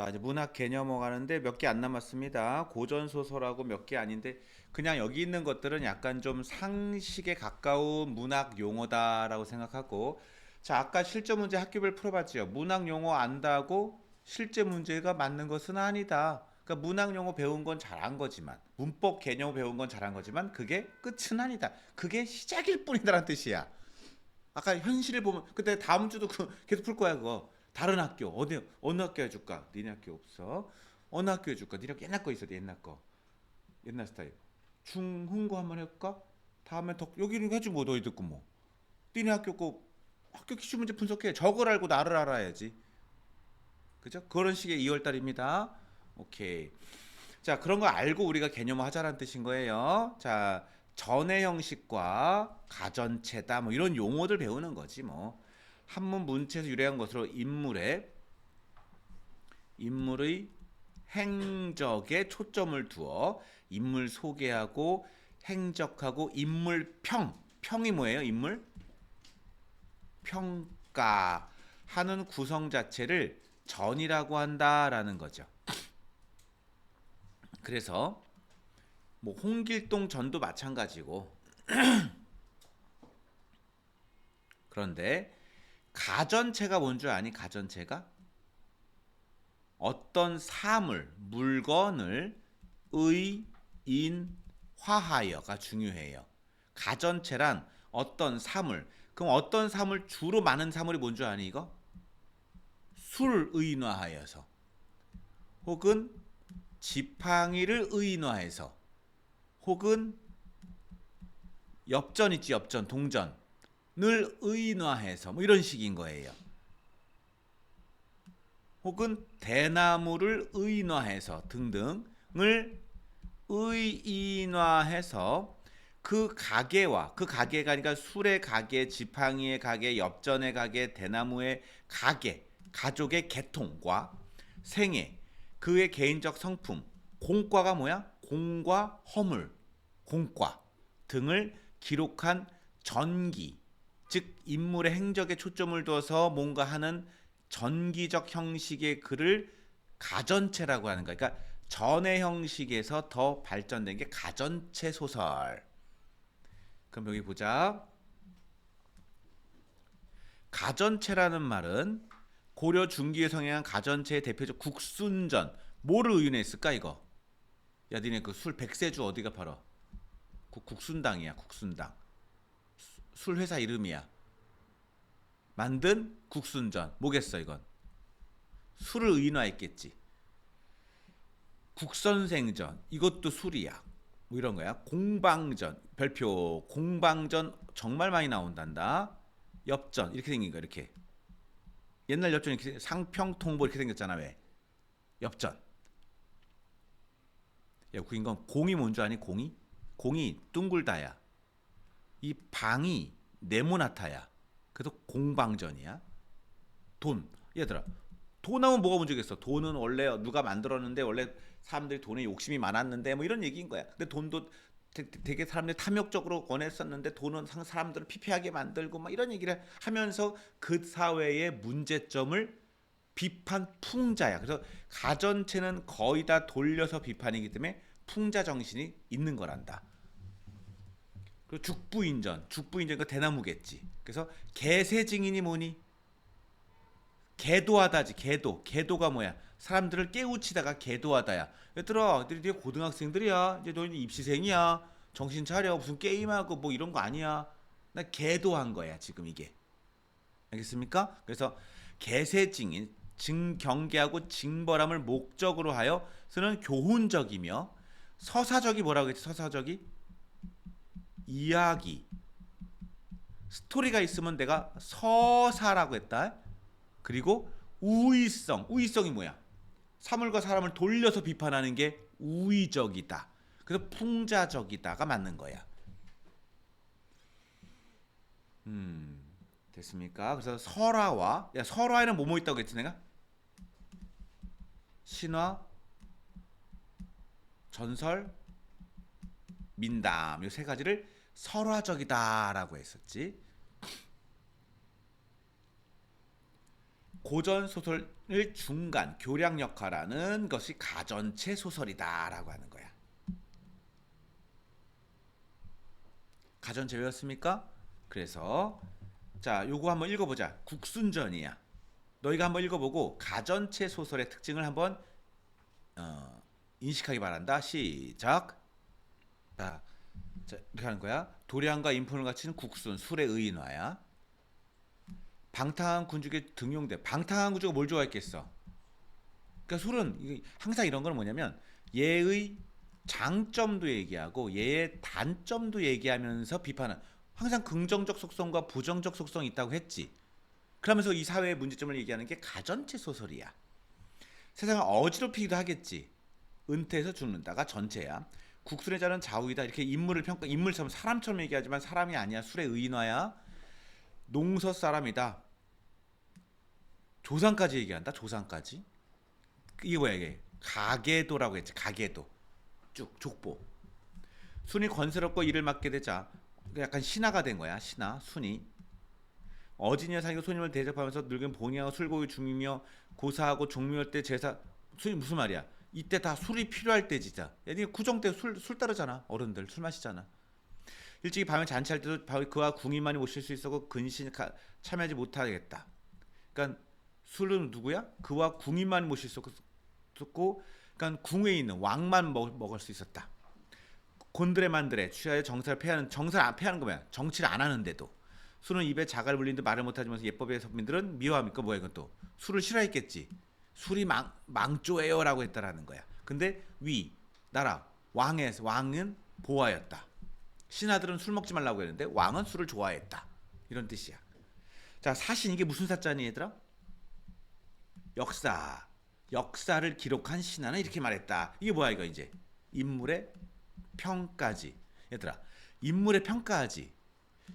자, 이제 문학 개념어 가는데 몇 개 안 남았습니다. 고전 소설하고 몇 개 아닌데 그냥 여기 있는 것들은 약간 좀 상식에 가까운 문학 용어다라고 생각하고 자, 아까 실제 문제 학교별 풀어봤지요. 문학 용어 안다고 실제 문제가 맞는 것은 아니다. 그러니까 문학 용어 배운 건 잘한 거지만 문법 개념 배운 건 잘한 거지만 그게 끝은 아니다. 그게 시작일 뿐이다라는 뜻이야. 아까 현실을 보면 그때 다음 주도 그 계속 풀 거야 그거. 다른 학교 어디 어느 학교 해줄까? 니네 학교 없어. 어느 학교 해줄까? 니네 학교 옛날 거 있어. 옛날 거. 옛날 스타일. 중흥고 한번 해볼까? 다음에 덕 여기는 해주고 뭐 너희 듣고 뭐. 니네 학교 거 학교 기출 문제 분석해. 적을 알고 나를 알아야지. 그죠? 그런 식의 2월 달입니다. 오케이. 자, 그런 거 알고 우리가 개념을 하자라는 뜻인 거예요. 자, 전의 형식과 가전체다 뭐 이런 용어들 배우는 거지 뭐. 한문 문체에서 유래한 것으로 인물의 인물의 행적에 초점을 두어 인물 소개하고 행적하고 인물 평 평이 뭐예요? 인물 평가하는 구성 자체를 전이라고 한다라는 거죠. 그래서 뭐 홍길동 전도 마찬가지고 그런데 가전체가 뭔 줄 아니? 가전체가 어떤 사물, 물건을 의, 인, 화하여가 중요해요. 가전체란 어떤 사물. 그럼 어떤 사물 주로 많은 사물이 뭔 줄 아니 이거? 술 의인화하여서 혹은 지팡이를 의인화해서 혹은 엽전 있지 엽전 동전 을 의인화해서 뭐 이런 식인 거예요. 혹은 대나무를 의인화해서 등등을 의인화해서 그 가게와 그 가게가 그러니까 술의 가게, 지팡이의 가게, 엽전의 가게, 대나무의 가게, 가족의 계통과 생애, 그의 개인적 성품, 공과가 뭐야? 공과 허물, 공과 등을 기록한 전기, 즉 인물의 행적에 초점을 둬서 뭔가 하는 전기적 형식의 글을 가전체라고 하는 거야. 그러니까 전의 형식에서 더 발전된 게 가전체 소설. 그럼 여기 보자. 가전체라는 말은 고려 중기에 성행한 가전체의 대표적 국순전. 뭐를 의인했을까 이거? 야 니네 그 술 백세주 어디가 팔어? 국, 국순당이야 국순당. 수- 술 회사 이름이야. 만든 국순전. 뭐겠어 이건? 술을 의인화했겠지. 국선생전 이것도 술이야. 뭐 이런 거야. 공방전 별표 공방전 정말 많이 나온단다. 엽전 이렇게 생긴 거 이렇게. 옛날 엽전 이렇게 상평통보 이렇게 생겼잖아 왜? 엽전. 야, 그 인간 공이 뭔 줄 아니? 공이? 공이 둥글다야. 이 방이 네모나타야. 그래서 공방전이야. 돈. 얘들아. 돈 하면 뭐가 문제겠어? 돈은 원래 누가 만들었는데 원래 사람들이 돈에 욕심이 많았는데 뭐 이런 얘기인 거야. 근데 돈도 되- 되게 사람들이 탐욕적으로 원했었는데 돈은 상- 사람들을 피폐하게 만들고 막 이런 얘기를 하면서 그 사회의 문제점을 비판 풍자야. 그래서 가전체는 거의 다 돌려서 비판이기 때문에 풍자 정신이 있는 거란다. 그리고 죽부인전, 죽부인전 그 대나무겠지. 그래서 개세 증인이 뭐니? 개도하다지 개도. 개도가 뭐야? 사람들을 깨우치다가 개도하다야. 얘들아 너희들 이제 고등학생들이야. 이제 너희는 입시생이야. 정신 차려. 무슨 게임하고 뭐 이런 거 아니야. 나 개도한 거야 지금 이게. 알겠습니까? 그래서 개세 증인 증경계하고 징벌함을 목적으로 하여 쓰는 교훈적이며 서사적이 뭐라고 했지? 서사적이 이야기 스토리가 있으면 내가 서사라고 했다 그리고 우의성. 우의성이 뭐야? 사물과 사람을 돌려서 비판하는 게 우의적이다. 그래서 풍자적이다가 맞는 거야. 음, 됐습니까? 그래서 설화와 야 설화에는 뭐뭐 있다고 했지 내가? 신화, 전설, 민담 이 세 가지를 설화적이다라고 했었지. 고전 소설을 중간 교량 역할하는 것이 가전체 소설이다라고 하는 거야. 가전체 외웠습니까? 그래서 자, 요거 한번 읽어 보자. 국순전이야. 너희가 한번 읽어 보고 가전체 소설의 특징을 한번 어, 인식하기 바란다. 시작. 자, 자, 이렇게 하는 거야. 도량과 인품을 갖춘 국순, 술의 의인화야. 방탕한 군주에게 등용돼. 방탕한 군주가 뭘 좋아했겠어? 그러니까 술은 항상 이런 거는 뭐냐면 얘의 장점도 얘기하고 얘의 단점도 얘기하면서 비판은 항상 긍정적 속성과 부정적 속성이 있다고 했지. 그러면서 이 사회의 문제점을 얘기하는 게 가전체 소설이야. 세상을 어지럽히기도 하겠지. 은퇴해서 죽는다가 전체야. 국술의 자는 좌우이다. 이렇게 인물을 평가, 인물처럼 사람처럼 얘기하지만 사람이 아니야. 술의 의인화야. 농서 사람이다. 조상까지 얘기한다. 조상까지. 이게 뭐야 이게? 가계도라고 했지. 가계도. 쭉 족보. 순이 건설업고 일을 맡게 되자 약간 신하가 된 거야. 신하, 순이. 어진 여상이 손님을 대접하면서 늙은 봉이하고 술고기 중이며 고사하고 종묘할 때 제사 술이 무슨 말이야? 이때 다 술이 필요할 때 진짜. 얘네 구정 때 술 술 따르잖아. 어른들 술 마시잖아. 일찍이 밤에 잔치할 때도 그와 궁이만이 모실 수 있었고 근신 가, 참여하지 못하겠다. 그러니까 술은 누구야? 그와 궁이만 모실 수 있었고, 그러니까 궁에 있는 왕만 먹, 먹을 수 있었다. 곤드레 만드레 취하여 정사를 폐하는 정사를 안 폐하는 거야. 정치를 안 하는데도 술은 입에 자갈 물린 듯 말을 못하지만 예법의 서민들은 미워합니까? 뭐야 이건 또 술을 싫어했겠지. 술이 망 망조예요라고 했다라는 거야. 근데 위 나라 왕의 왕은 보아였다. 신하들은 술 먹지 말라고 했는데 왕은 술을 좋아했다. 이런 뜻이야. 자 사신 이게 무슨 사자니 얘들아? 역사 역사를 기록한 신하는 이렇게 말했다. 이게 뭐야 이거 이제 인물의 평가지. 얘들아 인물의 평가하지.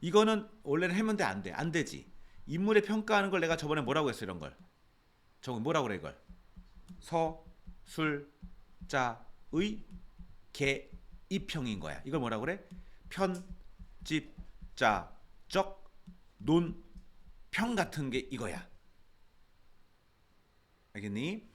이거는 원래는 하면 돼 안 돼? 안 되지. 인물의 평가하는 걸 내가 저번에 뭐라고 했어 이런 걸. 저거 뭐라고 그래 이걸? 서, 술, 자, 의, 개, 이평인 거야. 이걸 뭐라고 그래? 편, 집, 자, 적, 논, 평 같은 게 이거야. 알겠니?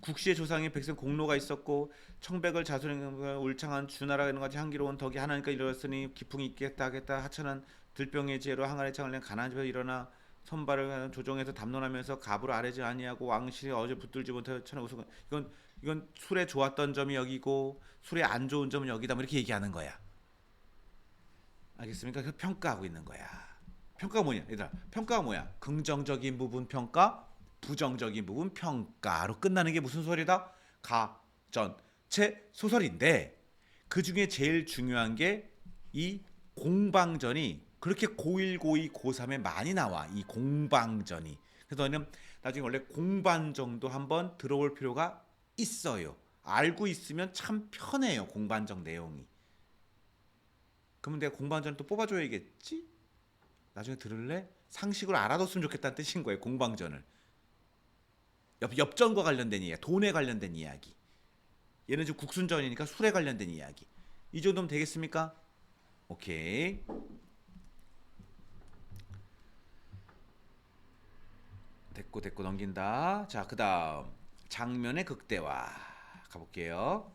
국시의 조상의 백성 공로가 있었고 청백을 자손의 울창한 주나라가 있는 같이 향기로운 덕이 하나니까 이르렀으니 기풍이 있겠다 하겠다 하천한 들병의 지혜로 항아리 창을 낸 가난한 집에 일어나 선발을 조종해서 담론하면서 갑으로 아래지 아니하고 왕실이 어제 붙들지 못하여 천하 우승 이건 이건 술에 좋았던 점이 여기고 술에 안 좋은 점은 여기다 뭐 이렇게 얘기하는 거야. 알겠습니까? 그 평가하고 있는 거야. 평가가 뭐냐? 얘들아, 평가가 뭐야? 긍정적인 부분 평가, 부정적인 부분 평가로 끝나는 게 무슨 소리다? 가전 체 소설인데 그 중에 제일 중요한 게 이 공방전이 그렇게 고1, 고2, 고3에 많이 나와 이 공방전이. 그래서 너는 나중에 원래 공반 정도 한번 들어볼 필요가 있어요. 알고 있으면 참 편해요 공반정 내용이. 그러면 내가 공반전을 또 뽑아줘야겠지? 나중에 들을래? 상식으로 알아뒀으면 좋겠다는 뜻인 거예요 공방전을. 엽, 엽전과 관련된 이야기 돈에 관련된 이야기. 얘는 지금 국순전이니까 술에 관련된 이야기. 이 정도면 되겠습니까? 오케이 됐고 됐고 넘긴다. 자, 그다음 장면의 극대화 가볼게요.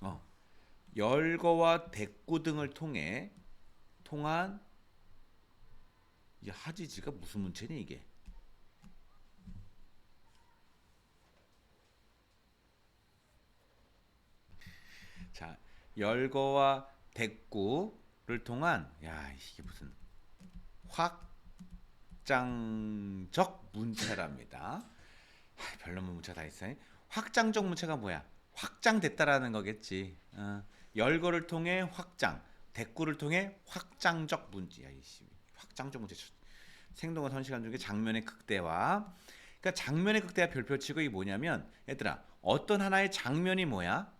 어, 열거와 대꾸 등을 통해 통한 이 하지지가 무슨 문체니 이게? 자, 열거와 대꾸 를 통한 야 이게 무슨 확장적 문체랍니다. 하, 별로문 문체 다 있어요. 확장적 문체가 뭐야? 확장됐다라는 거겠지. 어, 열거를 통해 확장, 대꾸를 통해 확장적 문제. 야, 이씨, 확장적 문제. 생동한 선시간 중에 장면의 극대화. 그러니까 장면의 극대화 별표치고 이게 뭐냐면 얘들아 어떤 하나의 장면이 뭐야?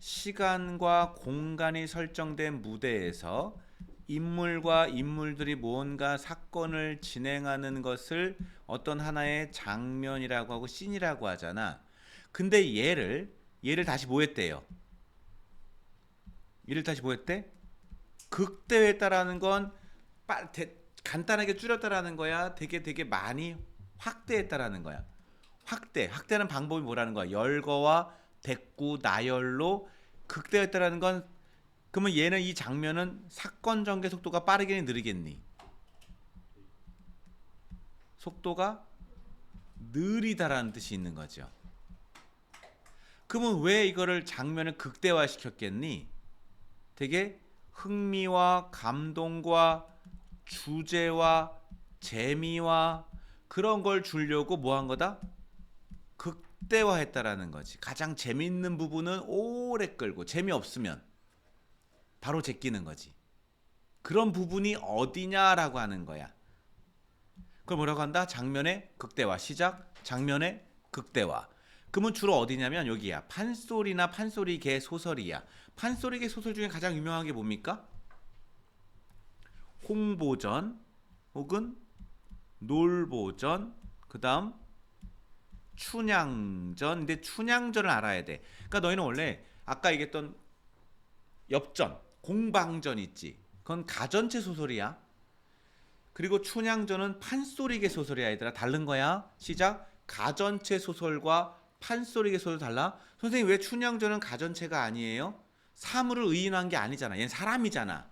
시간과 공간이 설정된 무대에서 인물과 인물들이 뭔가 사건을 진행하는 것을 어떤 하나의 장면이라고 하고 씬이라고 하잖아. 근데 얘를 얘를 다시 뭐 했대요? 얘를 다시 뭐 했대? 극대화했다라는 건 빠, 대, 간단하게 줄였다라는 거야. 되게 되게 많이 확대했다라는 거야. 확대. 확대하는 방법이 뭐라는 거야? 열거와 대구 나열로 극대화했다라는 건 그러면 얘는 이 장면은 사건 전개 속도가 빠르겠니 느리겠니? 속도가 느리다라는 뜻이 있는 거죠. 그러면 왜 이거를 장면을 극대화 시켰겠니? 되게 흥미와 감동과 주제와 재미와 그런 걸 주려고 뭐 한 거다? 극대화했다라는 거지. 가장 재밌는 부분은 오래 끌고 재미없으면 바로 제끼는 거지. 그런 부분이 어디냐라고 하는 거야. 그걸 뭐라고 한다? 장면의 극대화 시작. 장면의 극대화. 그러면 주로 어디냐면 여기야. 판소리나 판소리계 소설이야. 판소리계 소설 중에 가장 유명한 게 뭡니까? 홍보전 혹은 놀보전 그다음 춘향전. 근데 춘향전을 알아야 돼. 그러니까 너희는 원래 아까 얘기했던 엽전, 공방전 있지. 그건 가전체 소설이야. 그리고 춘향전은 판소리계 소설이야 얘들아. 다른 거야? 시작. 가전체 소설과 판소리계 소설 달라? 선생님 왜 춘향전은 가전체가 아니에요? 사물을 의인한 게 아니잖아. 얘는 사람이잖아.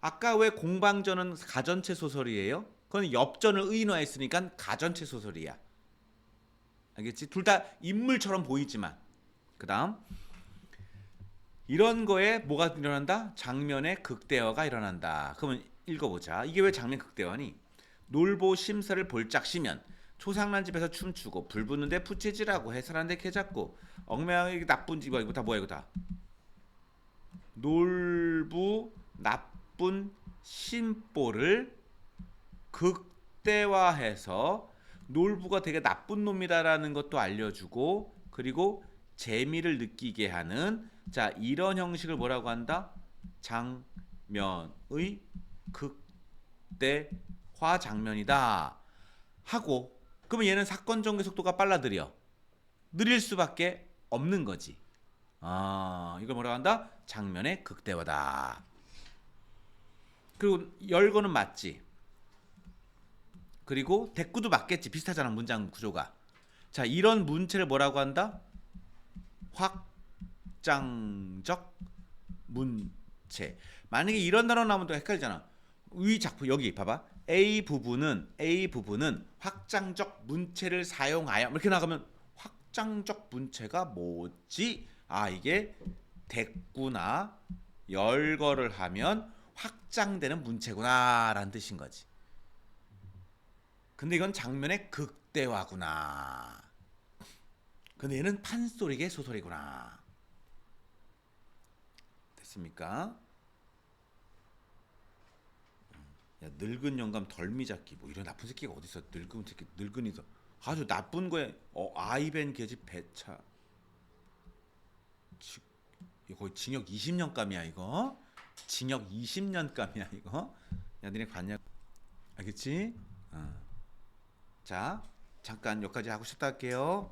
아까 왜 공방전은 가전체 소설이에요? 그건 엽전을 의인화했으니까 가전체 소설이야 알겠지 둘 다 인물처럼 보이지만 그 다음 이런 거에 뭐가 일어난다? 장면의 극대화가 일어난다. 그러면 읽어보자. 이게 왜 장면 극대화니? 놀보 심사를 볼짝 시면 초상난 집에서 춤추고 불 붙는데 부채질하고 해산한데 개 잡고 엉망하게 나쁜 집 이거 다 뭐야 이거 다 놀부 나쁜 심보를 극대화해서 놀부가 되게 나쁜 놈이다라는 것도 알려주고 그리고 재미를 느끼게 하는 자 이런 형식을 뭐라고 한다? 장면의 극대화 장면이다 하고 그러면 얘는 사건 전개 속도가 빨라 느려 느릴 수밖에 없는 거지 아 이걸 뭐라고 한다? 장면의 극대화다 그리고 열거는 맞지 그리고 대꾸도 맞겠지 비슷하잖아 문장 구조가 자 이런 문체를 뭐라고 한다? 확장적 문체. 만약에 이런 단어 나오면 또 헷갈리잖아. 위 작품 여기 봐봐. A 부분은 A 부분은 확장적 문체를 사용하여 이렇게 나가면 확장적 문체가 뭐지? 아 이게 대꾸나 열거를 하면 확장되는 문체구나라는 뜻인 거지. 근데 이건 장면의 극대화구나. 근데 얘는 판소리계 소설이구나. 됐습니까? 야 늙은 영감 덜미잡기 뭐 이런 나쁜 새끼가 어디 있어? 늙은 새끼 늙은이서 아주 나쁜 거에 어 아이벤 계집 배차. 지, 이거 징역 20년감이야 이거. 징역 20년감이야 이거. 야 니네 봤냐? 알겠지? 어. 자 잠깐 여기까지 하고 싶다 할게요.